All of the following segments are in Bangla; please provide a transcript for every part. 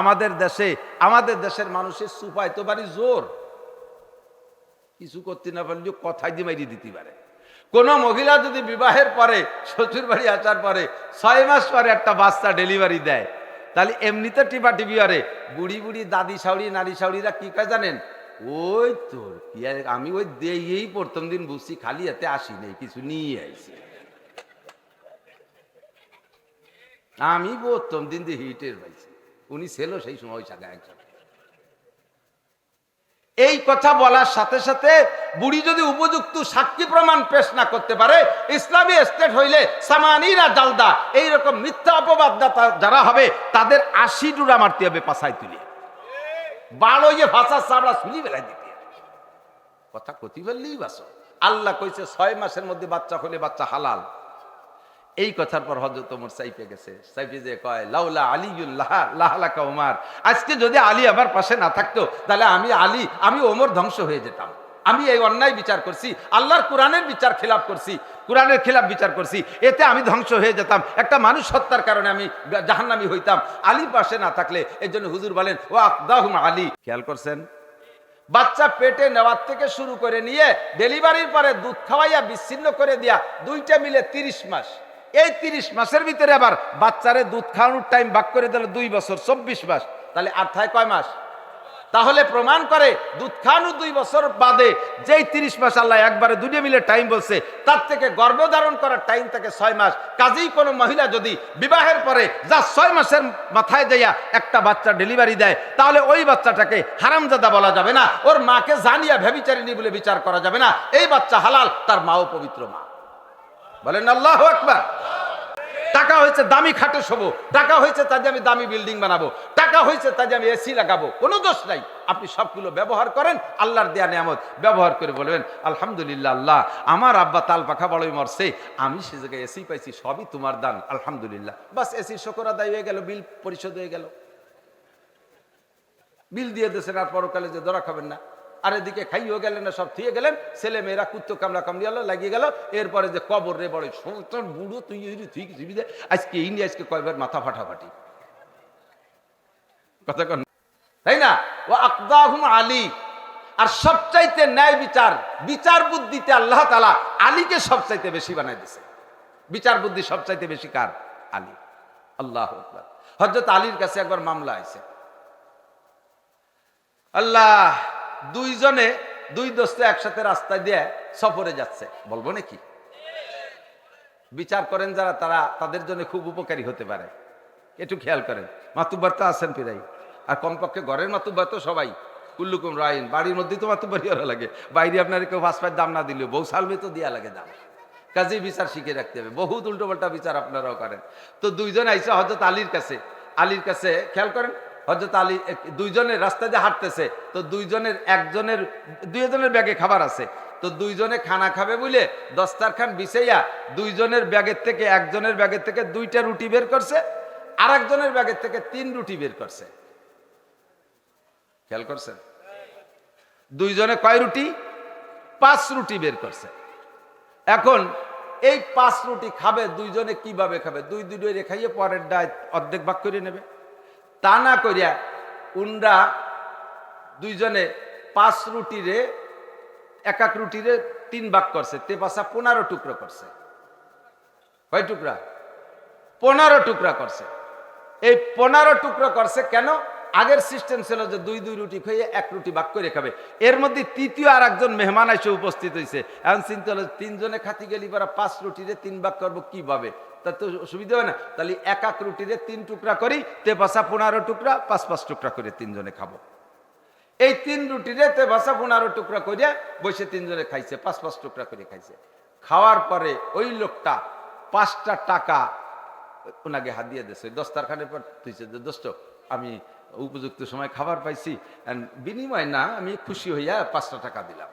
আমাদের দেশে, আমাদের দেশের মানুষের সুপায় তো বাড়ি জোর। কিছু করতে না পারলেও কথাই দিয়ে মাইরিয়ে দিতে পারে। কোন মহিলা যদি বিবাহের পরে শ্বশুর বাড়ি আসার পরে ছয় মাস পরে একটা বাচ্চা ডেলিভারি দেয়, তাহলে এমনিতে টিপা টিপি আরে, বুড়ি বুড়ি, দাদি সাউরি নারী সাউরিরা কি কয় জানেন? ওই তোর কি আমি ওই দিয়েই প্রথম দিন বুঝছি খালি এতে আসি নেই, কিছু নিয়ে আইছি। আমি প্রথম দিন দিয়ে হিটের পাইছি। উনি ছিল সেই সময় সাগা একজন। এই কথা বলার সাথে সাথে বুড়ি যদি উপযুক্ত সাক্ষী প্রমাণ পেশ না করতে পারে, ইসলামী স্টেট হইলে সামানিরা জালদা, এইরকম মিথ্যা অপবাদদাতা যারা হবে, তাদের আশি ডুরা মারতে হবে পাশায় তুলে। বারো যে ভাষা চাবড়া শুনি বেলায় দিতে কথা কতি বললেই বাস। আল্লাহ কইছে, ছয় মাসের মধ্যে বাচ্চা হলে বাচ্চা হালাল। এই কথার পর হজরত ওমর সাইফে গেছে। সাইফে যে কয়, লাউলা আলিউল্লাহ লাহালাকা ওমার আজকে যদি আলী আমার পাশে না থাকতো, তাহলে আমি আলী, আমি ওমর ধ্বংস হয়ে যেতাম। আমি এই অন্যায় বিচার করছি, আল্লাহর কোরআনের বিচার খেলাপ করছি, কোরআনের খেলাপ বিচার করছি, এতে আমি ধ্বংস হয়ে যেতাম। একটা মানুষ হত্যার কারণে আমি জাহান্নামি হইতাম। আলী পাশে না থাকলে এই জন্য হুজুর বলেন ও আকদাহুম আলী। খেয়াল করছেন? বাচ্চা পেটে নেওয়ার থেকে শুরু করে নিয়ে, ডেলিভারির পরে দুধ খাওয়াইয়া বিচ্ছিন্ন করে দিয়া, দুইটা মিলে তিরিশ মাস এই তিরিশ মাসের ভিতরে আবার বাচ্চারে দুধ খাওয়ানোর টাইম ভাগ করে দিল দুই বছর, চব্বিশ মাস। তাহলে আর থায় কয় মাস? তাহলে প্রমাণ করে দুধ খাওয়ানো দুই বছর বাদে যেই তিরিশ মাস আল্লাহ একবারে দুটো মিলে টাইম বলছে, তার থেকে গর্ভধারণ করার টাইম থাকে ছয় মাস। কাজেই কোনো মহিলা যদি বিবাহের পরে যা ছয় মাসের মাথায় যাইয়া একটা বাচ্চা ডেলিভারি দেয়, তাহলে ওই বাচ্চাটাকে হারামজাদা বলা যাবে না। ওর মাকে জানিয়া ভেবিচারিনি বলে বিচার করা যাবে না। এই বাচ্চা হালাল, তার মাও পবিত্র মা। বলেন, আল্লাহ আকবার। টাকা হয়েছে দামি খাটে শোবো, টাকা হয়েছে তাতে আমি দামি বিল্ডিং বানাবো, টাকা হয়েছে তাতে আমি এসি লাগাবো, কোনো দোষ নাই। আপনি সবগুলো ব্যবহার করেন, আল্লাহর দেয়া নিয়ামত, ব্যবহার করে বলবেন, আলহামদুলিল্লাহ, আল্লাহ, আমার আব্বা তাল পাখা বড়ই মরছে, আমি সে জায়গায় এসি পাইছি, সবই তোমার দান, আলহামদুলিল্লাহ। বাস এসি শকর আদায় হয়ে গেল, বিল পরিশোধ হয়ে গেল। বিল দিয়ে দেশেন আর পরকালে যে ধরা খাবেন না। আর এদিকে খাইও গেলেন না, সব থিয়ে গেলেন। ছেলে মেয়েরা কুত্তো কামড়া কামড়ি গেল লাগিয়ে গেল। এরপরে যে কবর রে বড় সন্তান বুড়ো, তুই তুই দে আজকে ইনি আজকে কয়বার মাথা ফাটাফাটি? কথা কন। তাই না? ও আকদাহুম আলী। আর সবচাইতে ন্যায় বিচার বিচার বুদ্ধিতে আল্লাহ তালা আলীকে সবচাইতে বেশি বানাই দিছে বিচার বুদ্ধি সবচাইতে বেশি কার? আলী। আল্লাহ হজরত আলীর কাছে একবার মামলা আছে আল্লাহ দুইজনে দুই দোস্ত একসাথে রাস্তায় দিয়ে সফরে যাচ্ছে। বলব নাকি? বিচার করেন যারা, তারা তাদের জন্য খুব উপকারী হতে পারে। একটু খেয়াল করেন। মাতুব্বার তো আছেন পিরাই আর কমপক্ষে ঘরের মাতুব্বার তো সবাই। কুল্লুকুম রাইন, বাড়ির মধ্যেই তো মাতুব্বারই ওরা লাগে। বাইরে আপনার কেউ পাঁচ পাঁচ দাম না দিলেও বউ সালমে তো দিয়া লাগে দাম। কাজেই বিচার শিখে রাখতে হবে। বহুত উল্টোপাল্টা বিচার আপনারাও করেন। তো দুইজন আইসে হজরত আলীর কাছে। আলীর কাছে, খেয়াল করেন হজরত আলী দুইজনের রাস্তা দিয়ে হাঁটতেছে, তো দুইজনের, একজনের, দুইজনের ব্যাগে খাবার আছে। তো দুইজনে খানা খাবে বুঝলে দস্তারখান বিছাইয়া দুইজনের ব্যাগের থেকে, একজনের ব্যাগের থেকে দুইটা রুটি বের করছে আর একজনের ব্যাগের থেকে তিন রুটি বের করছে। খেয়াল করছেন? দুইজনে কয় রুটি? পাঁচ রুটি বের করছে। এখন এই পাঁচ রুটি খাবে, দুইজনে কীভাবে খাবে? দুই দুই খাইয়ে পরের ডায় অর্ধেক ভাগ করে নেবে। তা না করিয়া উনরা দুইজনে পাঁচ রুটিরে, এক এক রুটিরে তিন ভাগ করছে। তে পাশা পনেরো টুকরো করছে। কয় টুকরা? পনেরো টুকরা করছে। এই পনেরো টুকরো করছে কেন? আগের সিস্টেম ছিল যে দুই দুই রুটি খেয়ে এক রুটি ভাগ করে খাবে। এর মধ্যে তৃতীয় আর একজন মেহমান এসে উপস্থিত হয়েছে এখন চিন্তা হলো, তিনজনে খাতি গেলি পরা পাঁচ রুটিরে তিন ভাগ করব কীভাবে? তা তো সুবিধা হয় না। তাহলে এক এক রুটিরে তিন টুকরা করি, তে বাসা পনেরো টুকরা, পাঁচ পাঁচ টুকরা করে তিনজনে খাব। এই তিন রুটিরে তে বাসা পনেরো টুকরা করে বসে তিনজনে খাইছে, পাঁচ পাঁচ টুকরা করে খাইছে। খাওয়ার পরে ওই লোকটা পাঁচটা টাকা ওনাকে হাত দিয়ে দিয়েছে দস্তারখানের পর তুইছে যে, দোস্ত, আমি উপযুক্ত সময় খাবার পাইছি। বিনিময় না, আমি খুশি হইয়া পাঁচটা টাকা দিলাম।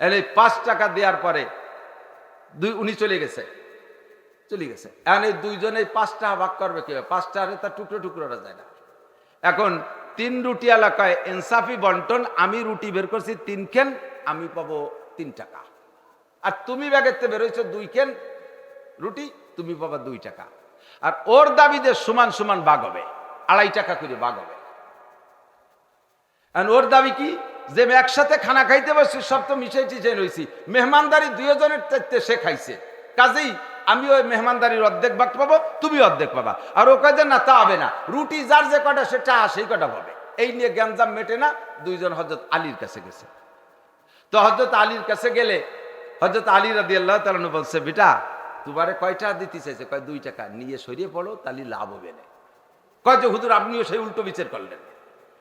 এই পাঁচ টাকা দেওয়ার পরে দুই, উনি চলে গেছে। চলে গেছে। এখন এই দুইজনে পাঁচটা ভাগ করবে কি? পাঁচটা তার টুকরো টুকরোটা যায় না। এখন তিন রুটি এলাকায় এনসাফি বন্টন, আমি রুটি বের করছি তিন কেন আমি পাবো তিন টাকা। আর তুমি ব্যাগের বেরোইছো দুই কেন রুটি, তুমি পাবা দুই টাকা। আর ওর দাবিতে সমান সমান ভাগ হবে। আড়াই টাকা করে বাঘ হবে। ওর দাবি কি? যে একসাথে খানা খাইতে বসছি, সব তো মিশাই টিশাই রয়েছি মেহমানদারি দুইজনের চাইতে সে খাইছে। কাজেই আমি ওই মেহমানদারির অর্ধেক ভাগ পাবো, তুমি অর্ধেক পাবা। আর ও কাজে না, তা হবে না। রুটি যার যে কটা, সে চা সেই কটা পাবে। এই নিয়ে গ্যাঞ্জাম মেটে না, দুইজন হজরত আলীর কাছে গেছে। তো হজরত আলীর কাছে গেলে হজরত আলী রাদি আল্লাহ তালন বলছে, বেটা, তোমারে কয়টা দিতে চাইছে? কয় দুই টাকা। নিয়ে সরিয়ে পড়ো, তাহলে লাভ হবে না। কয় যে, হুজুর, আপনিও সেই উল্টো বিচার করলেন।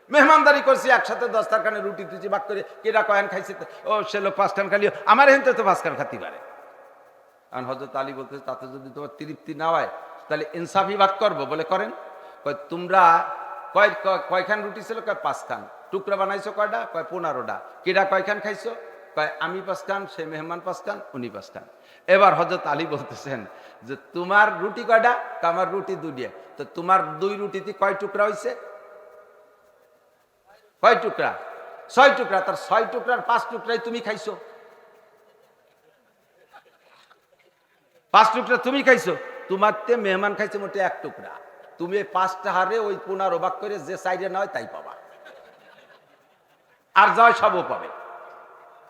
মেহমানদারি করছি, একসাথে দশটার কানে রুটি টুচি বাক করে কেরা কয়েন খাইছে ও সে লোক পাঁচ খান খালিও আমার হেনতে তো পাঁচ খান খাতি পারে। কারণ হজরত আলী বলতে তাতে যদি তোমার তৃপ্তি না হয়, তাহলে ইনসাফি ভাগ করব। বলে করেন। কয়, তোমরা কয়, কয়- কয়খান রুটি ছিল? কয়, পাঁচ খান। টুকরা বানাইছো কয়টা কয় পনেরোটা কেডা কয়খান খাইছো? কয়, আমি পাঁচ খান সে মেহমান পাঁচ খান উনি পাঁচ খান এবার হজরত আলী বলতেছেন যে, তোমার রুটি কয়টা? কয়, আমার রুটি দুটিয়া তো তোমার দুই রুটিতে কয় টুকরা হইছে? কয় টুকরা? ছয় টুকরা, তার ছয় টুকরার পাঁচ টুকরাই তুমি খাইছো। পাঁচ টুকরা তুমি খাইছো? তোমার তে মেহমান খাইছে মোটে এক টুকরা। তুমি এই পাঁচটা হারে ওই পুনার অবাক করে যে সাইডে নয় তাই পাবা। আর যাও সবও পাবে।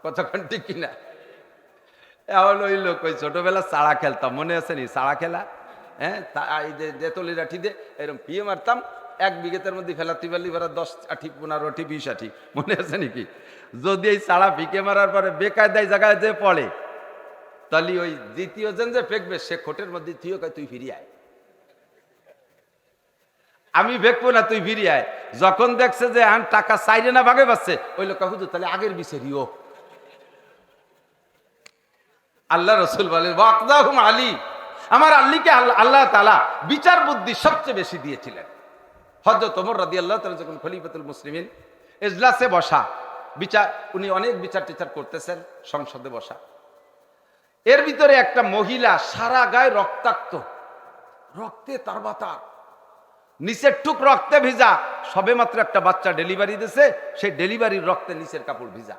কতক্ষণ ঠিক কিনা? এখন ওই লোক ওই ছোটবেলা চাড়া খেলতাম, মনে আছে নি? চাড়া খেলা হ্যাঁ? এই যে দেতলি রাঠি দে এরকম পিয়ে মারতাম, এক বিঘেতের মধ্যে ফেলাতে পারলি এবার দশ আঠি, পনেরো আঠি, বিশ আঠি, মনে আছে নাকি যদি এই চাড়া পিকে মারার পরে বেকায়দায় জায়গায় যে পড়ে, তাহলে ওই দ্বিতীয় জন যে ফেকবে, সে খোটের মধ্যে তুইও কয়, তুই ফিরিয়ে আয়। আমি ফেকবো না, তুই ফিরিয়ে আয়। যখন দেখছে যে আন টাকা চাইরে না ভাগে পাচ্ছে ওই লোক হুজুর, তাহলে আগের বিচারিও আল্লাহ রসুল বলে ওয়াকদাহুম আলী। আমার আল্লীকে আল্লাহ তালা বিচার বুদ্ধি সবচেয়ে বেশি দিয়েছিলেন। হজরত ওমর রাদি আল্লাহ তালা যখন খলিফাতুল মুসলিমিন এজলাসে বসা, বিচার উনি অনেক বিচার টিচার করতেছেন, সংসদে বসা। এর ভিতরে একটা মহিলা সারা গায়ে রক্তাক্ত। রক্তে তার বাতার নিচের টুক রক্তে ভিজা। সবে মাত্র একটা বাচ্চা ডেলিভারি দিছে, সেই ডেলিভারির রক্তে নিচের কাপড় ভিজা।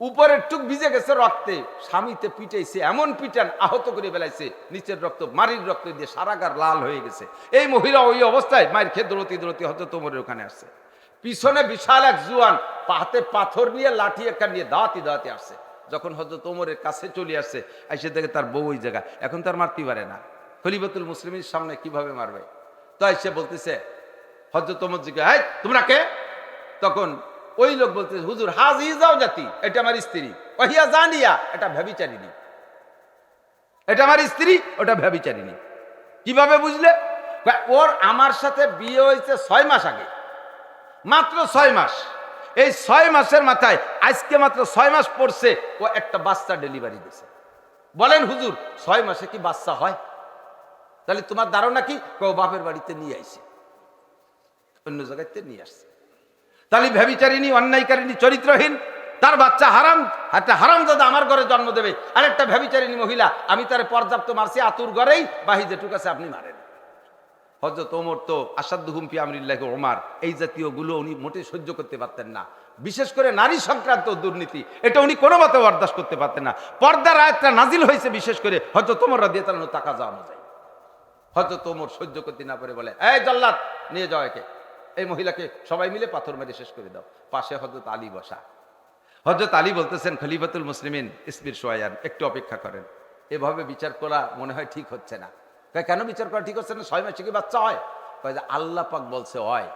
উপরের টুক ভিজে গেছে রক্তে। স্বামীতে পিটাইছে এমন পিটান আহত করে বেলাইছে নিচের রক্ত মারির রক্ত দিয়ে সারাগার লাল হয়ে গেছে। এই মহিলা ওই অবস্থায় মায়ের খেয়ে দৌড়তি দৌড়তি হয়তো তোমরের ওখানে আসছে। পিছনে বিশাল এক জুয়ান হাতে পাথর নিয়ে লাঠি একটা নিয়ে দাঁতি দাঁতি আসছে। যখন হয়তো তোমরের কাছে চলে আসছে এসে দেখে তার বউ ওই জায়গা এখন তার মারতে পারে না। খলিফাতুল মুসলিমের সামনে কীভাবে মারবে? তাই সে বলতেছে হজরত তোমর জিজ্ঞাসা "এই, তোমরা কে? তখন ওই লোক বলতে হুজুর, হাজি যাও জাতি, এটা আমার স্ত্রী। ওহিয়া জানিয়া, এটা ভ্যাবিচারিনী এটা আমার স্ত্রী, ওটা ভ্যাবিচারিনী কীভাবে বুঝলে? ওর আমার সাথে বিয়ে হয়েছে ছয় মাস আগে। মাত্র ছয় মাস। এই ছয় মাসের মাথায় আজকে মাত্র ছয় মাস পড়ছে, ও একটা বাচ্চা ডেলিভারি দিছে। বলেন, হুজুর, ছয় মাসে কি বাচ্চা হয়? তাহলে তোমার ধারণা কি? কেউ বাপের বাড়িতে নিয়ে আইছে। অন্য জায়গাতে নিয়ে আসছে। তাহলে ভ্যাবিচারিনী অন্যায়কারিনী চরিত্রহীন, তার বাচ্চা হারাম, একটা হারাম দাদা আমার ঘরে জন্ম দেবে। আর একটা ভ্যাবিচারিনী মহিলা, আমি তারে পর্যাপ্ত মারছি, আতুর ঘরেই বাহি যেটুক আছে আপনি মারেন। হজরত ওমর তো আসাদ্দু হুমফি আমরিল্লাহ ওমার, এই জাতীয়গুলো উনি মোটে সহ্য করতে পারতেন না। বিশেষ করে নারী সংক্রান্ত দুর্নীতি, এটা উনি কোনো মতে বরদাস্ত করতে পারতেন না। পর্দার আয়াতটা নাজিল হয়েছে বিশেষ করে হয়তো তোমার রাদিয়ে তালানো টাকা যাওয়ানো যায় হয়তো তোমর সহ্য করতে না পারে বলে, এই জল্লাদ, নিয়ে যাও একে। এই মহিলাকে সবাই মিলে পাথর মেরে শেষ করে দাও। পাশে হজরত আলী বসা। হজরত আলী বলতেছেন, খলিফাতুল মুসলিমিন, ইসমির সোয়ান একটু অপেক্ষা করেন। এভাবে বিচার করা মনে হয় ঠিক হচ্ছে না। কেন বিচার করা ঠিক হচ্ছে না? ছয় মাসে কি বাচ্চা হয়? কয় যে আল্লাহ পাক বলছে হয়।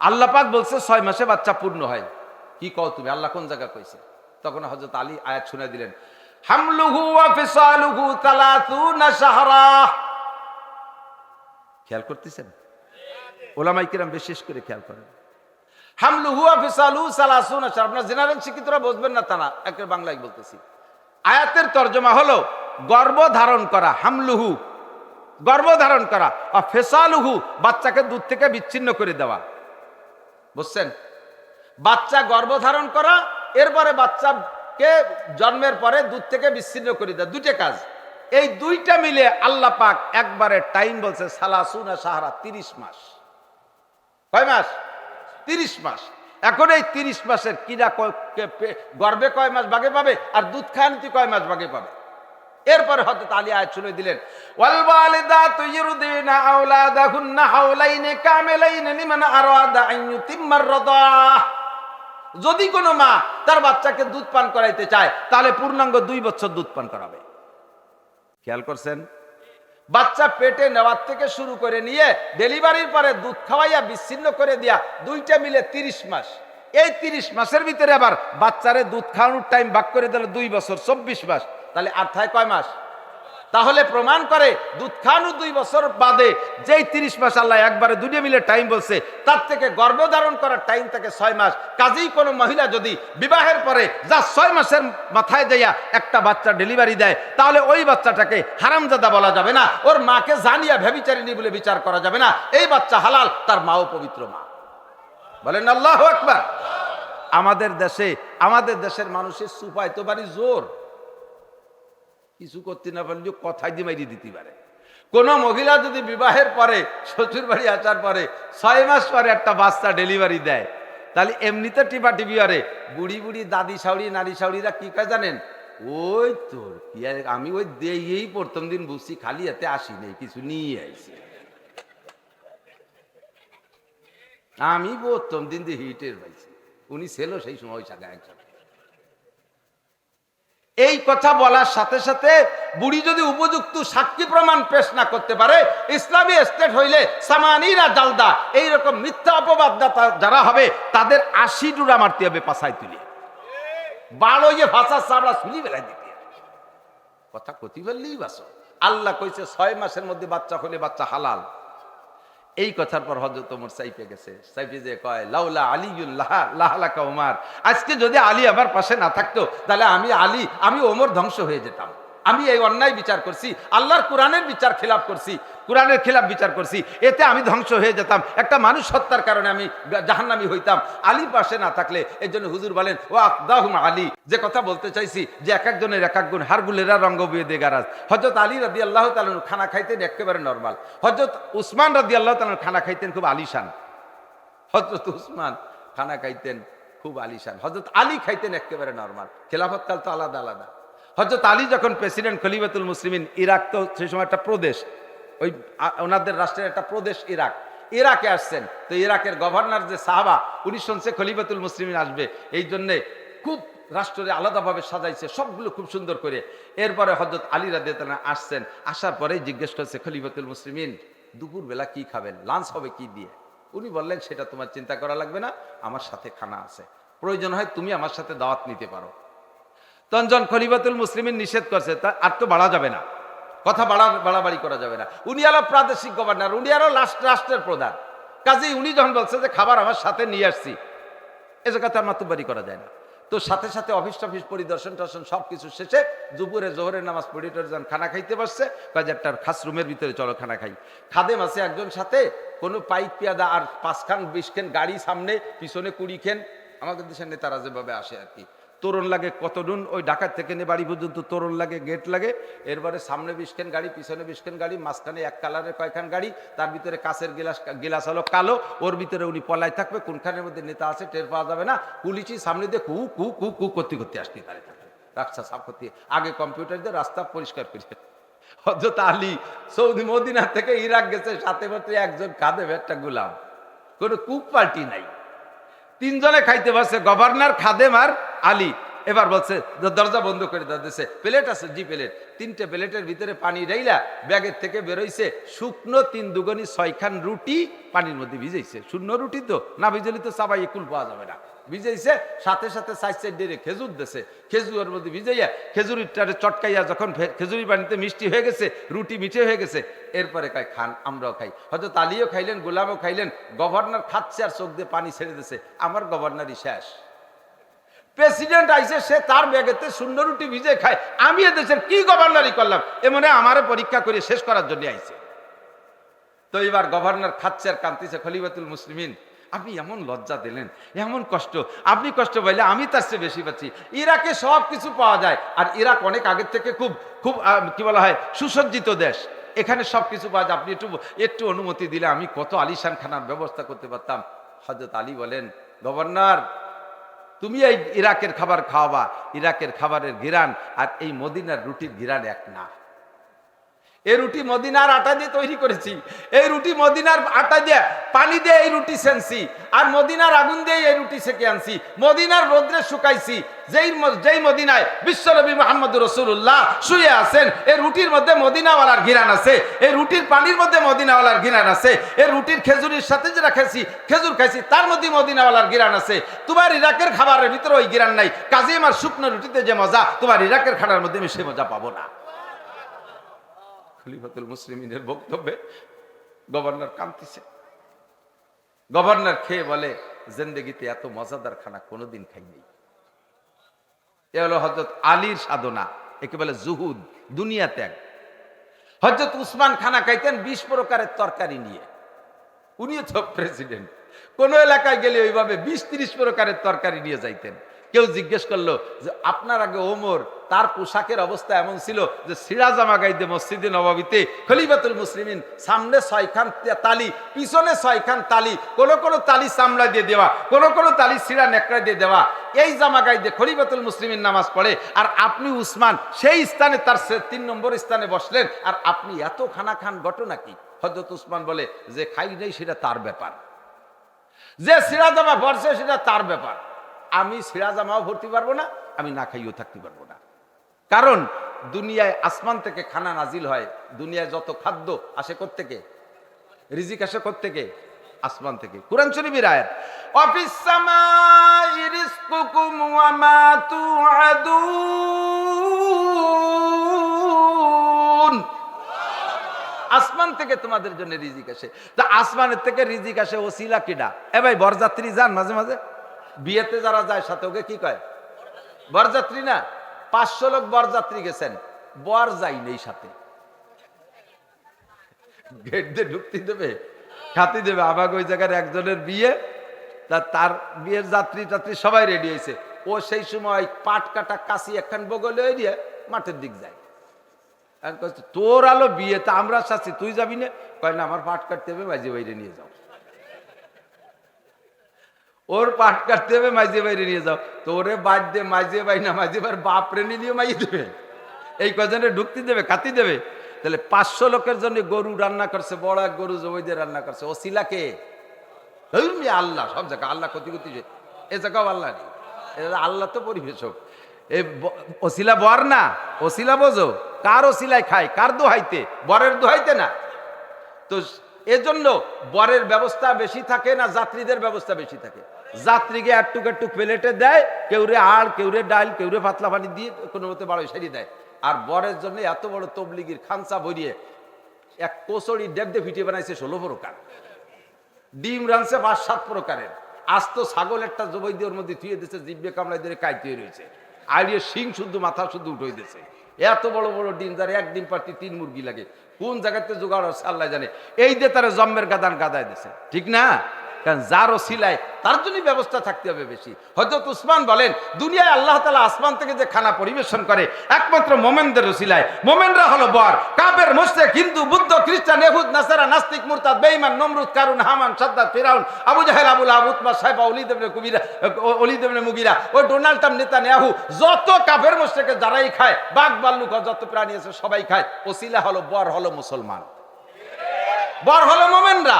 আল্লাহ পাক বলছে ছয় মাসে বাচ্চা পূর্ণ হয়। কি কও তুমি? আল্লাহ কোন জায়গা কইছে? তখন হজরত আলী আয়াত শুনে দিলেন, হামলুহু খেয়াল করতেছেন? ওলামাই কিরাম বিশেষ করে খেয়াল করেন। হামলু হুয়া ফিসালু সালাসুন আশার। আপনার জেনারেল শিক্ষিতরা বুঝবেন না তারা, একের বাংলায় বলতেছি। আয়াতের তর্জমা হলো গর্ভ ধারণ করা হামলুহু গর্ব ধারণ করা, আর ফেসালুহু বাচ্চাকে দুধ থেকে বিচ্ছিন্ন করে দেওয়া। বুঝছেন? বাচ্চা গর্ব ধারণ করা, এরপরে বাচ্চাকে জন্মের পরে দুধ থেকে বিচ্ছিন্ন করে দেওয়া, দুইটা কাজ। এই দুইটা মিলে আল্লাহ পাক একবারে টাইম বলছে সালাসুনা সাহারা তিরিশ মাস। কয় মাস? তিরিশ মাস। এখন এই তিরিশ মাসের কিরা গর্ভে কয় মাস বাগে পাবে আর দুধ খাওয়ানিতে কয় মাস বাগে পাবে? এরপরে হযরত আলী আয়াত শুনে দিলেন যদি কোনো মা তার বাচ্চাকে দুধ পান করাইতে চায়, তাহলে পূর্ণাঙ্গ দুই বছর দুধ পান করাবে। খেয়াল করছেন? বাচ্চা পেটে নেওয়ার থেকে শুরু করে নিয়ে ডেলিভারির পরে দুধ খাওয়াইয়া বিচ্ছিন্ন করে দিয়া দুইটা মিলে তিরিশ মাস। এই তিরিশ মাসের ভিতরে আবার বাচ্চারে দুধ খাওয়ানোর টাইম ভাগ করে দিল দুই বছর, চব্বিশ মাস। তাহলে আর থায় কয় মাস? তাহলে প্রমাণ করে দুধ দুই বছর বাদে যেই তিরিশ মাস আল্লাহ একবারে দুনিয়া মিলে টাইম বলছে, তার থেকে গর্ভধারণ করার টাইম থাকে ছয় মাস। কাজেই কোনো মহিলা যদি বিবাহের পরে যা ছয় মাসের মাথায় যাইয়া একটা বাচ্চা ডেলিভারি দেয়, তাহলে ওই বাচ্চাটাকে হারামজাদা বলা যাবে না। ওর মাকে জানিয়া ভেবিচারিনী বলে বিচার করা যাবে না। এই বাচ্চা হালাল, তার মাও পবিত্র মা। বলেন আল্লাহ একবার আমাদের দেশে, আমাদের দেশের মানুষের সুপায় তো বাড়ি জোর। কিছু করতে না পারলে কথাই দিয়ে মাইরি দিতে পারে। কোন মহিলা যদি বিবাহের পরে শ্বশুর বাড়ি আসার পরে ছয় মাস পরে একটা বাচ্চা ডেলিভারি দেয়, তাহলে এমনিতে টিপা টিপি আরে বুড়ি বুড়ি, দাদি সাউড়ি নারী সাউড়িরা কি কয় জানেন? ওই তোর কি আমি ওই দিয়েই প্রথম দিন বুঝছি, খালি এতে আসি নেই, কিছু নিয়ে আইছি। আমি প্রথম দিন দিয়ে হিটের পাইছি। উনি ছিল সেই সময় একজন। এই কথা বলার সাথে সাথে বুড়ি যদি উপযুক্ত সাক্ষী প্রমাণ পেশ না করতে পারে, ইসলামী স্টেট হইলে সামানিরা জালদা। এইরকম মিথ্যা অপবাদদাতা যারা হবে, তাদের আশি ডুরা মারতে হবে পাশায় তুলে। বারো ইয়ে ভাষা চাবড়া শুনি বেলায় দিতে। কথা কতি বললেই বাসো। আল্লাহ কইছে, ছয় মাসের মধ্যে বাচ্চা হলে বাচ্চা হালাল। এই কথার পর হজরত ওমর সাইফে গেছে। সাইফে যে কয়, লাউলা আলিউল্লাহ লাহালাকা ওমার আজকে যদি আলী আমার পাশে না থাকতো, তাহলে আমি আলী, আমি ওমর ধ্বংস হয়ে যেতাম। আমি এই অন্যায় বিচার করছি, আল্লাহর কোরআনের বিচার খেলাপ করছি। কোরআনের খিলাফ বিচার করছি, এতে আমি ধ্বংস হয়ে যেতাম। একটা মানুষ হত্যার কারণে আমি জাহান্নামি হইতাম। আলী পাশে না থাকলে এই জন্য হুজুর বলেন, ও আকদাহুম আলী। যে কথা বলতে চাইছি, যে এক একজনের এক এক গুণ হারগুলেরা রঙ্গ বিয়ে দে গারাজ। হজরত আলী রাদি আল্লাহ তালন খানা খাইতেন একেবারে নর্মাল। হজরত উসমান রাদি আল্লাহ তালন খানা খাইতেন খুব আলিশান। হজরত উসমান খানা খাইতেন খুব আলিশান। হজরত আলী খাইতেন একেবারে নর্মাল। খেলাফত কাল তো আলাদা আলাদা। হজরত আলী যখন প্রেসিডেন্ট খলিফাতুল মুসলিমিন ইরাক তো সেই সময় একটা প্রদেশ। ওই ওনাদের রাষ্ট্রের একটা প্রদেশ ইরাক। ইরাকে আসছেন। তো ইরাকের গভর্নর যে সাহাবা, উনি শুনছে খলিফাতুল মুসলিমিন আসবে। এই জন্যে খুব রাষ্ট্রে আলাদাভাবে সাজাইছে, সবগুলো খুব সুন্দর করে। এরপরে হজরত আলী রাদে আসছেন, আসার পরে জিজ্ঞেস করছে, খলিফাতুল মুসলিমিন, দুপুরবেলা কি খাবেন? লাঞ্চ হবে কি দিয়ে? উনি বললেন, সেটা তোমার চিন্তা করা লাগবে না, আমার সাথে খানা আছে। প্রয়োজন হয় তুমি আমার সাথে দাওয়াত নিতে পারো। তঞ্জন খলিফাতুল মুসলিমিন নিষেধ করছে, তা আর তো বাড়া যাবে না। কথা বাড়া, বাড়াবাড়ি করা যাবে না। উনি আরও প্রাদেশিক গভর্নর উনি আরও লাস্ট, রাষ্ট্রের প্রধান। কাজেই উনি যখন বলছে যে খাবার আমার সাথে নিয়ে আসছি, এ জায়গাতে আর মাতুবাড়ি করা যায় না। তো সাথে সাথে অফিস টফিস পরিদর্শন টর্শন সব কিছু শেষে দুপুরে জোহরের নামাজ পড়ি টড়ি যখন খানা খাইতে বসছে বাজারটার খাস রুমের ভিতরে চলো খানা খাই। খাদেম আছে একজন সাথে, কোনো পাইক পেয়াদা আর পাঁচখান, বিশখান গাড়ি সামনে, পিছনে কুড়ি খেন আমাদের দেশের নেতারা যেভাবে আসে আর কি। তোরণ লাগে কতডুন ওই ঢাকার থেকে নে বাড়ি পর্যন্ত তোরণ লাগে, গেট লাগে। এরপরে সামনে বিশখান গাড়ি, পিছনে বিশখান গাড়ি, মাঝখানে এক কালারের কয়খান গাড়ি, তার ভিতরে কাছের গিলাস গিলাস হলো কালো। ওর ভিতরে উনি পলায় থাকবে, কোনখানের মধ্যে নেতা আছে টের পাওয়া যাবে না। পুলিশই সামনে দিয়ে কু কু কু কু করতে করতে আসতে পারে। রাস্তা সাফ করতে। আগে কম্পিউটার দিয়ে রাস্তা পরিষ্কার করে। হজরত আলী সৌদি মদিনা থেকে ইরাক গেছে, সাথে মাত্র একজন কাঁদে একটা গুলাম। কোনো কুক পার্টি নাই। তিনজনে খাইতে পারছে গভর্নর খাদেম আর আলী। এবার বলছে দরজা বন্ধ করে দিচ্ছে প্লেট আছে, জি প্লেট। তিনটে প্লেটের ভিতরে পানি ডাইলা ব্যাগের থেকে বেরোইছে, শুকনো তিন দুগনি ছয়খান রুটি পানির মধ্যে ভিজেছে শূন্য রুটি তো, না ভিজলি তো চাবাই একুল পাওয়া যাবে না। ভিজাইছে, সাথে সাথে সাইড সাইড দিয়ে খেজুর দেছে। খেজুরের মধ্যে ভিজাইয়া খেজুরিটারে চটকাইয়া যখন খেজুরি পানিতে মিষ্টি হয়ে গেছে, রুটি মিঠে হয়ে গেছে, এরপরে কয়, খান, আমরাও খাই। হয়তো তালিও খাইলেন, গোলামও খাইলেন, গভর্নর খাচ্ছে আর চোখ দিয়ে পানি ছেড়ে দিছে। আমার গভর্নরই শেষ। প্রেসিডেন্ট আইসে সে তার ব্যাগেতে শূন্য রুটি ভিজে খায়। আমি এ দেশের কি গভর্নরই করলাম? এ মনে হয় আমারে পরীক্ষা করে শেষ করার জন্য আইছে। তো এবার গভর্নর খাচ্ছে আর কান্তিছে খলিফাতুল মুসলিমিন। আপনি এমন লজ্জা দিলেন, এমন কষ্ট। আপনি কষ্ট পাইলে আমি তার চেয়ে বেশি পাচ্ছি। ইরাকে সব কিছু পাওয়া যায়, আর ইরাক অনেক আগের থেকে খুব খুব কি বলা হয়, সুসজ্জিত দেশ। এখানে সব কিছু পাওয়া যায়। আপনি একটু একটু অনুমতি দিলে আমি কত আলিশান খানার ব্যবস্থা করতে পারতাম। হজরত আলী বলেন, গভর্নর তুমি এই ইরাকের খাবার খাওয়াবা, ইরাকের খাবারের গিরান আর এই মদিনার রুটির গিরান এক না। এই রুটি মদিনার আটা দিয়ে তৈরি করেছি। এই রুটি মদিনার আটা দিয়ে, পানি দিয়ে এই রুটি সেনছি আর মদিনার আগুন দিয়ে এই রুটি সেকে আনছি। মদিনার রোদ্রে শুকাইছি। যেই যেই মদিনায় বিশ্বনবী মোহাম্মদ রসুল্লাহ শুয়ে আছেন, এই রুটির মধ্যে মদিনাওয়ালার ঘিরান আছে। এই রুটির পানির মধ্যে মদিনাওয়ালার ঘিরান আছে। এই রুটির খেজুরির সাথে যেটা খেয়েছি, খেজুর খাইছি, তার মধ্যে মদিনাওয়ালার গিরান আছে। তোমার ইরাকের খাবারের ভিতরে ওই গিরান নাই। কাজে আমার শুকনো রুটিতে যে মজা, তোমার ইরাকের খাবার মধ্যে আমি সে মজা পাবো না। খলিফাতুল মুসলিমিনের বক্তব্যে গভর্নর কান্তিছে গভর্নর খেয়ে বলে, জিন্দগিতে এত মজাদার খানা কোনোদিন খাইনি এ হলো হজরত আলীর সাধনা, একে বলে জুহুদ, দুনিয়া ত্যাগ। হজরত উসমান খানা খাইতেন বিশ প্রকারের তরকারি নিয়ে। উনিও তো প্রেসিডেন্ট কোন এলাকায় গেলে ওইভাবে বিশ তিরিশ প্রকারের তরকারি নিয়ে যাইতেন। কেউ জিজ্ঞেস করল যে, আপনার আগে ওমর, তার পোশাকের অবস্থা এমন ছিল যে, সিরা জামা গাইতে মসজিদে নবাবিতে খলিফাতুল মুসলিমিন সামনে ছয়খান তালি, পিছনে ছয়খান তালি, কোন কোন তালি চামড়া দিয়ে দেওয়া, কোন কোন তালি সিরা নেকড়া দিয়ে দেওয়া। এই জামা গাইতে খলিফাতুল মুসলিমিন নামাজ পড়ে আর আপনি উসমান, সেই স্থানে তার তিন নম্বর স্থানে বসলেন আর আপনি এত খানা খান ঘটনা কি হজরত উসমান বলে, যে খাই নেই সেটা তার ব্যাপার। যে সিরাজামা ভরছে সেটা তার ব্যাপার। আমি সিরাজামাও ভরতে পারব না, আমি না খাইও থাকতে পারব না। কারণ দুনিয়ায় আসমান থেকে খানা নাজিল হয়, দুনিয়ায় যত খাদ্য আসে থেকে রিজিক আসে থেকে আসমান থেকে। কোরআন শরীফের আয়াত, অফিস সামাই রিজকুকুম ওয়া মা তুআদুন আসমান থেকে তোমাদের জন্য রিজিক আসে। তা আসমানের থেকে রিজিক আসে ওসিলা কিডা? এ ভাই বরযাত্রী যান মাঝে মাঝে। বিয়েতে যারা যায়, সাথে ওকে কি কয়? বরযাত্রী না? পাঁচশো লোক বরযাত্রী গেছেন। বর যাই নেই সাথে। গেট দিয়ে ঢুকতে দেবে খাতি দেবে। আবাগ ওই জায়গার একজনের বিয়ে, তা তার বিয়ের যাত্রী টাত্রী সবাই রেডি হয়েছে। ও সেই সময় পাট কাটা কাশি একখান বগলে এরিয়ে মাঠের দিক যায়। তোর আলো বিয়ে তা আমরা শাস্তি তুই যাবি না? কয়, না, আমার পাট কাটতে হবে মাঝে বাইরে নিয়ে যাও। ওর পাট কাটতে হবে, মাঝে বাইরে নিয়ে যাও। তোরে বাদ দে, মাঝে বাই না, মাঝে বাপ রে নিয়ে মাইয়ে দেবে। এই কজনে ঢুকতে দেবে কাতি দেবে। তাহলে পাঁচশো লোকের জন্য গরু রান্না করছে, বড় এক গরু জমি দিয়ে রান্না করছে। ও শিলাকে আল্লাহ, সব জায়গা, আল্লাহ ক্ষতি করতে এ জায়গাও আল্লাহ আল্লাহ তো পরিবেশক। এই ওসিলা বর না? ওসিলা বোঝো? কার ওসিলায় খায়? কার দোহাইতে? বরের দোহাইতে না? তো এজন্য বরের ব্যবস্থা বেশি থাকে না যাত্রীদের ব্যবস্থা বেশি থাকে? যাত্রীকে একটুক একটু প্লেটে দেয়, কেউরে আড়, কেউরে ডাল, কেউরে পাতলা পানি দিয়ে কোনো মতে বারো সারি দেয়। আর বরের জন্য এত বড় তবলিগির খানসা ভরিয়ে এক কোচড়ি ডেব দিয়ে ফিটিয়ে বানাইছে ষোলো প্রকার। ডিম রানছে পাঁচ, সাত প্রকারের। আস্ত ছাগল একটা জবই দিয়ে ওর মধ্যে থুয়ে দিচ্ছে জিব্বে কামড়াই দিয়ে কাইতে রয়েছে। আইডিয়ে শিং শুদ্ধ, মাথা শুদ্ধ উঠে দিয়েছে এত বড় বড় ডিম যার এক ডিম পারতি তিন মুরগি লাগে। কোন জায়গাতে জোগাড় হচ্ছে আল্লাহ জানে। এই দিয়ে তারা জম্মের গাদান গাদায় দিছে। ঠিক না? কারণ যারও সিলাই তার জন্যই ব্যবস্থা থাকতে হবে বেশি। হজরত উসমান বলেন, দুনিয়ায় আল্লাহ তালা আসমান থেকে যে খানা পরিবেশন করে, একমাত্র মোমেনদের সিলাই মোমেনরা হলো বর কাবের মোশেক হিন্দু, বুদ্ধ, খ্রিস্টান এহুদ নাসারা, নাস্তিক, মুরতাদ, বেঈমান, নমরুদ, কারুন, হামান, সাদ্দাত, ফিরাউন, আবু জাহেল আবুল আবুতমা সাহেবা অলি দেবনে কুবিরা অলি দেবনে মুগিরা, ও ডোনাল্ড ট্রাম্প নেতা নেহু যত কাফের মোশেকে যারাই খায়, বাঘ, বাল্লুক যত প্রাণী আছে, সবাই খায়। ও ওসিলা হলো বর হলো মুসলমান। বর হলো মোমেনরা।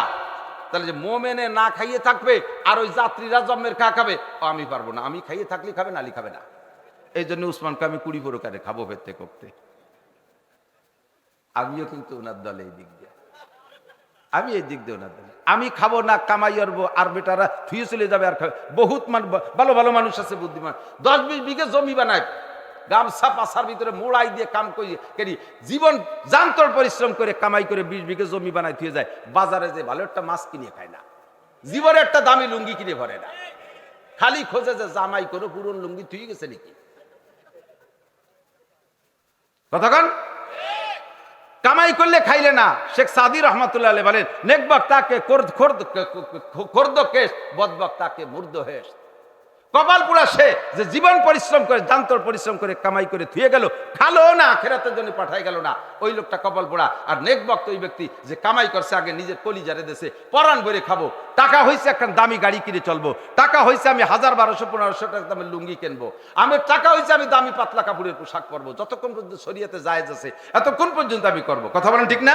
তাহলে যে মোমেনে না খাইয়ে থাকবে আর ওই যাত্রীরা জন্মের খা খাবে? আমি পারব না। আমি খাইয়ে থাকলে খাবে নালি খাবে না। এই জন্য উসমানকে আমি কুড়ি প্রকারে খাব ফেরতে করতে আমিও কিন্তু ওনার দলে এই দিক দিয়ে। আমি এই দিক দিয়ে ওনার দলে। আমি খাব না, কামাই আরবো, আর বেটারা থুয়ে চলে যাবে আর খাবে বহুত মান ভালো ভালো মানুষ আছে, বুদ্ধিমান। দশ বিশ বিঘে জমি বানায়। গামছা পাশার ভিতরে মোড়াই দিয়ে কাম করি করি জীবন যান্তর পরিশ্রম করে কামাই করে বিশ বিঘে জমি বানাই থুয়ে যায়, বাজারে যে ভালো একটা মাছ কিনে খায় না, জীবনে একটা দামি লুঙ্গি কিনে ভরে না, খালি খোঁজে যে জামাই করে পুরন লুঙ্গি থুয়ে গেছে নাকি? কতক্ষণ কামাই করলে খাইলে না, শেখ সাদি রহমতুল্লাহ বলেন, নেকবক তাকে খোর্দ কেশ, বদবক তাকে মুর্দ হেস কপাল পুরা সে যে জীবন পরিশ্রম করে, জান্তর পরিশ্রম করে, কামাই করে থুয়ে গেল, খালো না, খেরাতের জন্য পাঠাই গেল না। ওই লোকটা কপাল পোড়া আর নেক বক্ত ওই ব্যক্তি যে কামাই করছে, আগে নিজের কলিজারে দেশে পরাণ ভরে খাব। টাকা হয়েছে একটা দামি গাড়ি কিনে চলবো। টাকা হয়েছে আমি হাজার বারোশো, পনেরোশো টাকা দামের লুঙ্গি কিনবো। আমি টাকা হয়েছে আমি দামি পাতলা কাপড়ের পোশাক পরবো। যতক্ষণ পর্যন্ত শরীয়তে যায় আছে, এতক্ষণ পর্যন্ত আমি করব। কথা বলেন ঠিক না?